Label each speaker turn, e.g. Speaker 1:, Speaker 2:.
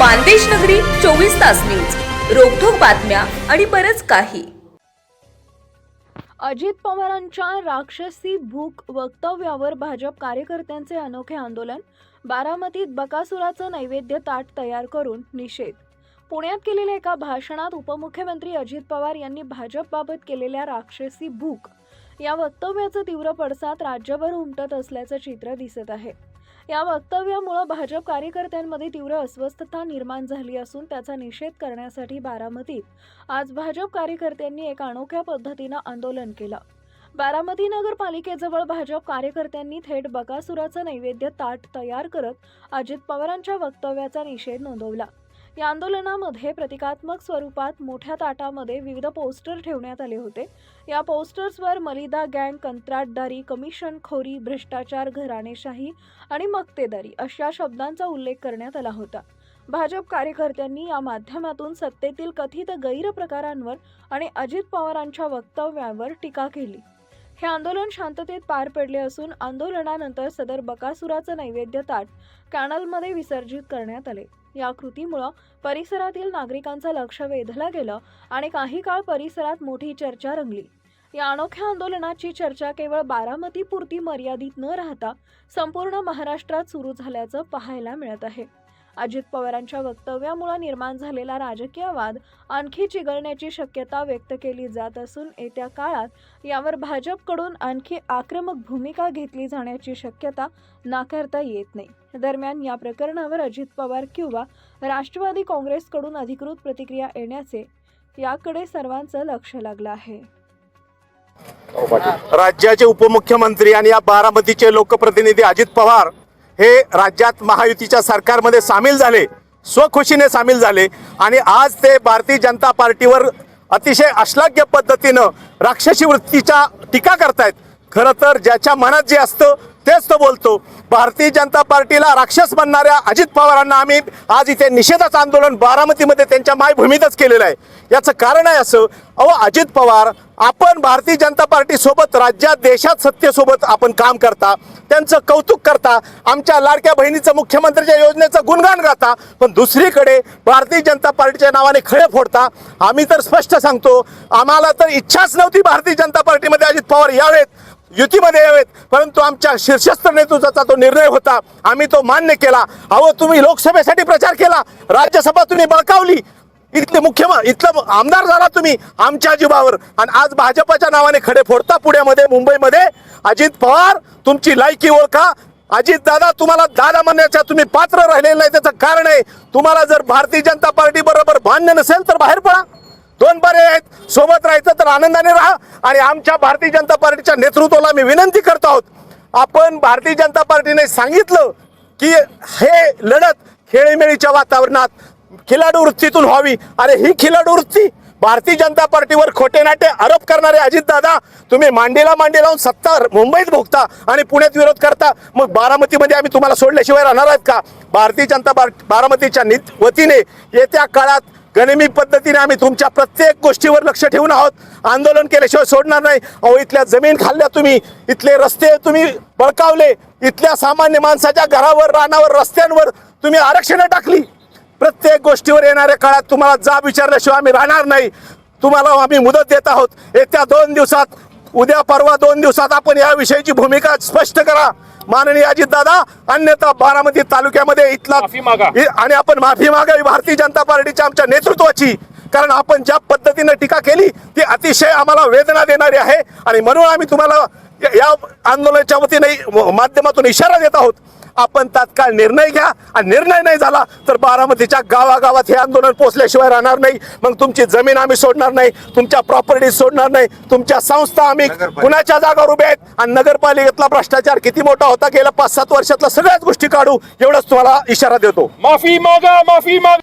Speaker 1: मानदेश नगरी चोवीस तास न्यूज. रोखोक बातम्या आणि बरच काही.
Speaker 2: अजित पवारांच्या राक्षसी भूक वक्तव्यावर भाजप कार्यकर्त्यांचे अनोखे आंदोलन बारामतीत बकासुराचं नैवेद्य ताट तयार करून निषेध पुण्यात केलेल्या एका भाषणात उपमुख्यमंत्री अजित पवार यांनी भाजपबाबत केलेल्या राक्षसी भूक या वक्तव्याचा तीव्र पडसाद राज्यभर उमटत असल्याचं चित्र दिसत आहे. या वक्तव्यामुळे भाजप कार्यकर्त्यांमध्ये तीव्र अस्वस्थता निर्माण झाली असून त्याचा निषेध करण्यासाठी बारामतीत आज भाजप कार्यकर्त्यांनी एक अनोख्या पद्धतीनं आंदोलन केलं. बारामती नगरपालिकेजवळ भाजप कार्यकर्त्यांनी थेट बकासुराचं नैवेद्य ताट तयार करत अजित पवारांच्या वक्तव्याचा निषेध नोंदवला. या आंदोलनामध्ये प्रतिकात्मक स्वरूपात मोठ्या ताटामध्ये विविध पोस्टर ठेवण्यात आले होते. या पोस्टर्सवर मलिदा गँग कंत्राटदारी कमिशनखोरी भ्रष्टाचार घराणेशाही आणि मक्तेदारी अशा शब्दांचा उल्लेख करण्यात आला होता. भाजप कार्यकर्त्यांनी या माध्यमातून सत्तेतील कथित गैरप्रकारांवर आणि अजित पवारांच्या वक्तव्यावर टीका केली. हे आंदोलन शांततेत पार पडले असून आंदोलनानंतर सदर बकासुराचं नैवेद्य ताट कॅनलमध्ये विसर्जित करण्यात आले. या कृतीमुळं परिसरातील नागरिकांचं लक्ष वेधलं गेलं आणि काही काळ परिसरात मोठी चर्चा रंगली. या अनोख्या आंदोलनाची चर्चा केवळ बारामतीपुरती मर्यादित न राहता संपूर्ण महाराष्ट्रात सुरू झाल्याचं पाहायला मिळत आहे. अजित पवारांच्या वक्तव्यामुळे निर्माण झालेला राजकीय वाद आणखी चिघळण्याची शक्यता व्यक्त केली जात असून येत्या काळात यावर भाजपकडून आणखी आक्रमक भूमिका घेतली जाण्याची शक्यता नाकारता येत नाही. दरम्यान या प्रकरणावर अजित पवार किंवा राष्ट्रवादी काँग्रेसकडून अधिकृत प्रतिक्रिया येण्याचे याकडे सर्वांचं लक्ष लागलं आहे.
Speaker 3: राज्याचे उपमुख्यमंत्री आणि या बारामतीचे लोकप्रतिनिधी अजित पवार हे राज्यात महायुतीच्या सरकारमध्ये सामील झाले स्वखुशीने सामील झाले आणि आज ते भारतीय जनता पार्टीवर अतिशय अश्लाघ्य पद्धतीनं राक्षसी वृत्तीच्या टीका करतायत. खरं तर ज्याच्या मनात जे असतं तेच तो बोलतो. भारतीय जनता पार्टीला राक्षस म्हणणाऱ्या अजित पवारांना आम्ही आज इथे निषेधाचं आंदोलन बारामतीमध्ये त्यांच्या मायभूमीतच केलेलं आहे. याचं कारण आहे असं अहो अजित पवार आपण भारतीय जनता पार्टीसोबत राज्यात देशात सत्तेसोबत आपण काम करता त्यांचं कौतुक करता आमच्या लाडक्या बहिणीचं मुख्यमंत्र्याच्या योजनेचं गुणगान गाता पण दुसरीकडे भारतीय जनता पार्टीच्या नावाने खळे फोडता आम्ही तर स्पष्ट सांगतो आम्हाला तर इच्छाच नव्हती भारतीय जनता पार्टीमध्ये अजित पवार यावेत. युतीमध्ये यावेत. परंतु आमच्या शीर्षस्थ नेतृत्वाचा तो निर्णय होता. आम्ही तो मान्य केला. अहो तुम्ही लोकसभेसाठी प्रचार केला. राज्यसभा तुम्ही बळकावली. इथले मुख्य इथलं आमदार झाला तुम्ही आमच्या जीवावर आणि आज भाजपाच्या नावाने खडे फोडता पुण्यामध्ये मुंबईमध्ये. अजित पवार तुमची लायकी ओळखा. अजित दादा तुम्हाला दादा म्हणण्याच्या तुम्ही पात्र राहिलेलं नाही त्याचं कारण आहे. तुम्हाला जर भारतीय जनता पार्टी बरोबर मान्य नसेल तर बाहेर पडा. दोन पर्याय आहेत. सोबत राहायचं तर आनंदाने राहा. आणि आमच्या भारतीय जनता पार्टीच्या नेतृत्वाला मी विनंती करतो आहोत. आपण भारतीय जनता पार्टीने सांगितलं की हे लढत खेळीमेळीच्या वातावरणात खिलाडू वृत्तीतून व्हावी. अरे ही खिलाडू वृत्ती भारतीय जनता पार्टीवर खोटे नाटे आरोप करणारे अजितदादा तुम्ही मांडीला मांडी लावून सत्ता मुंबईत भोगता आणि पुण्यात विरोध करता. मग बारामतीमध्ये आम्ही तुम्हाला सोडल्याशिवाय राहणार आहेत का? भारतीय जनता पार्टी बारामतीच्या नित वतीने येत्या काळात गनिमी पद्धतीने आम्ही तुमच्या प्रत्येक गोष्टीवर लक्ष ठेवून आहोत. आंदोलन केल्याशिवाय सोडणार नाही. अहो इथल्या जमीन खाल्ल्या तुम्ही इथले रस्ते तुम्ही बळकावले इथल्या सामान्य माणसाच्या घरावर रानावर रस्त्यांवर तुम्ही आरक्षणं टाकली. प्रत्येक गोष्टीवर येणाऱ्या काळात तुम्हाला जाब विचारल्याशिवाय आम्ही राहणार नाही. तुम्हाला आम्ही मुदत देत आहोत. येत्या दोन दिवसात उद्या परवा दोन दिवसात आपण या विषयीची भूमिका स्पष्ट करा. माननीय अजित दादा अन्यथा बारामती तालुक्यामध्ये इथला
Speaker 4: माफी मागा.
Speaker 3: इ- आणि आपण माफी मागावी भारतीय जनता पार्टीच्या आमच्या नेतृत्वाची. कारण आपण ज्या पद्धतीने टीका केली ती अतिशय आम्हाला वेदना देणारी आहे. आणि म्हणून आम्ही तुम्हाला या- आंदोलनाच्या वतीने माध्यमातून इशारा देत आहोत. आपण तात्काळ निर्णय घ्या. आणि निर्णय नाही झाला तर बारामतीच्या गावागावात हे आंदोलन पोचल्याशिवाय राहणार नाही. मग तुमची जमीन आम्ही सोडणार नाही. तुमच्या प्रॉपर्टी सोडणार नाही. तुमच्या संस्था आम्ही कुणाच्या जागावर उभ्या आहेत? आणि नगरपालिकेतला भ्रष्टाचार किती मोठा होता गेल्या पाच सात वर्षातल्या सगळ्याच गोष्टी काढू. एवढंच तुम्हाला इशारा देतो.
Speaker 4: माफी मागा माफी मागा.